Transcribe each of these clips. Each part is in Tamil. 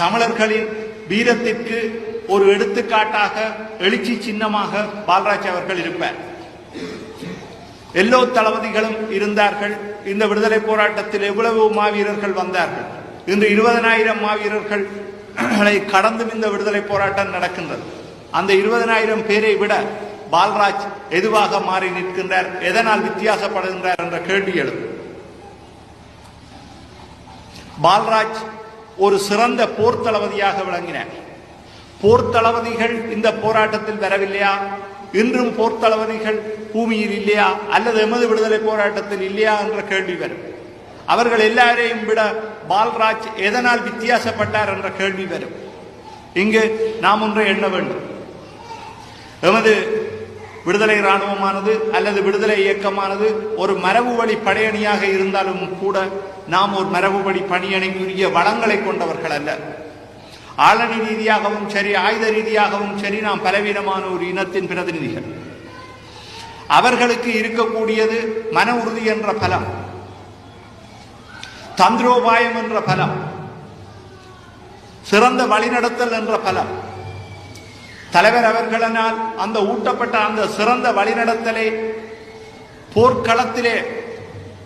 தமிழர்களின் வீரத்திற்கு ஒரு எடுத்துக்காட்டாக எழுச்சி சின்னமாக பால்ராஜ் அவர்கள் இருப்பார். எல்லோ தளபதிகளும் இருந்தார்கள். இந்த விடுதலை போராட்டத்தில் எவ்வளவு மாவீரர்கள் வந்தார்கள்? இன்று இருபதனாயிரம் மாவீரர்களை கடந்தும் இந்த விடுதலை போராட்டம் நடக்கின்றது. அந்த இருபதனாயிரம் பேரை விட பால்ராஜ் எதுவாக மாறி நிற்கின்றார்? எதனால் வித்தியாசப்படுகின்றார் என்ற கேள்வி எழும். பால்ராஜ் ஒரு சிறந்த போர் தளபதியாக விளங்கினார் போர் தளபதிகள் இந்த போராட்டத்தில் வரவில்லையா? இன்றும் போர் தளபதிகள் பூமியில் இல்லையா? அல்லது எமது விடுதலை போராட்டத்தில் இல்லையா என்ற கேள்வி வரும். அவர்கள் எல்லாரையும் விட பால்ராஜ் எதனால் வித்தியாசப்பட்டார் என்ற கேள்வி வரும். இங்கு நாம் ஒன்றை எண்ண வேண்டும். எமது விடுதலை இராணுவமானது அல்லது விடுதலை இயக்கமானது ஒரு மரபு வழி படையணியாக இருந்தாலும் கூட நாம் ஒரு மரபு வழி பணியணிக்குரிய வளங்களை கொண்டவர்கள் அல்ல. ஆளணி ரீதியாகவும் சரி ஆயுத ரீதியாகவும் சரி நாம் பலவீனமான ஒரு இனத்தின் பிரதிநிதிகள். அவர்களுக்கு இருக்கக்கூடியது மன உறுதி என்ற பலம் தந்திரோபாயம் என்ற பலம் சிறந்த வழிநடத்தல் என்ற பலம் தலைவர் அவர்களால் அந்த ஊட்டப்பட்ட அந்த சிறந்த வழிநடத்தலை போர்க்களத்திலே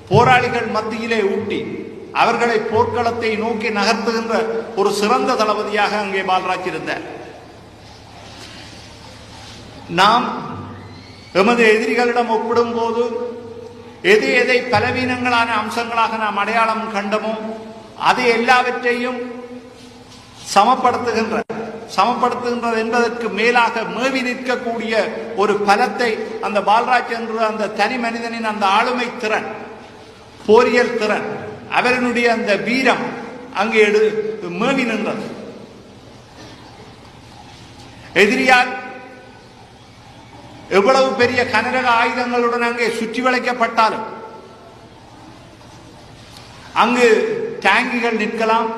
போராளிகள் மத்தியிலே ஊட்டி அவர்களை போர்க்களத்தை நோக்கி நகர்த்துகின்ற ஒரு சிறந்த தளபதியாக அங்கே பால்ராஜ் இருந்தார். நாம் எமது எதிரிகளிடம் ஒப்பிடும் போது எது எதை பலவீனங்களான அம்சங்களாக நாம் அடையாளம் கண்டமோ அது எல்லாவற்றையும் சமப்படுத்துகின்ற சமப்படுத்துகின்றது என்பதற்கு மேலாக மேவி நிற்கக்கூடிய ஒரு பலத்தை அந்த பால்ராஜ் என்ற அந்த தனி மனிதனின் அந்த ஆளுமை திறன் போரியல் திறன் அவரனுடைய அந்த வீரம் அங்கே எடு மேவி நின்றது. எதிரியால் எவ்வளவு பெரிய கனரக ஆயுதங்களுடன் அங்கே சுற்றி வளைக்கப்பட்டாலும் அங்கு டேங்கிகள் நிற்கலாம்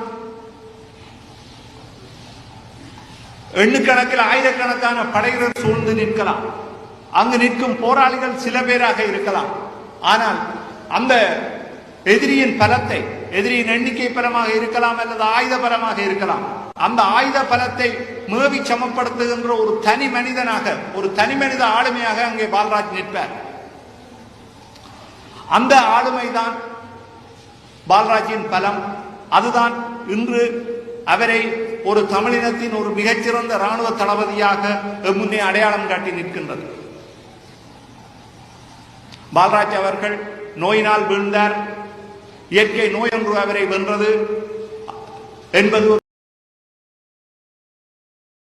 எண்ணுக்கணக்கில் ஆயிரக்கணக்கான படைகள் சூழ்ந்து நிற்கலாம். அங்கு நிற்கும் போராளிகள் சில பேராக இருக்கலாம். ஆனால் அந்த எதிரியின் பலத்தை எதிரியின் எண்ணிக்கை பலமாக இருக்கலாம் அல்லது ஆயுத பலமாக இருக்கலாம். அந்த ஆயுத பலத்தை மேவி சமப்படுத்துகின்ற ஒரு தனி மனிதனாக ஒரு தனி மனித ஆளுமையாக அங்கே பால்ராஜ் நிற்பார். அந்த ஆளுமைதான் பால்ராஜின் பலம். அதுதான் இன்று அவரை ஒரு தமிழினத்தின் ஒரு மிகச்சிறந்த ராணுவ தளபதியாக முன்னே அடையாளம் காட்டி நிற்கின்றது. பால்ராஜ் அவர்கள் நோயினால் வீழ்ந்தார். இயற்கை நோய் ஒன்று அவரை வென்றது. என்பது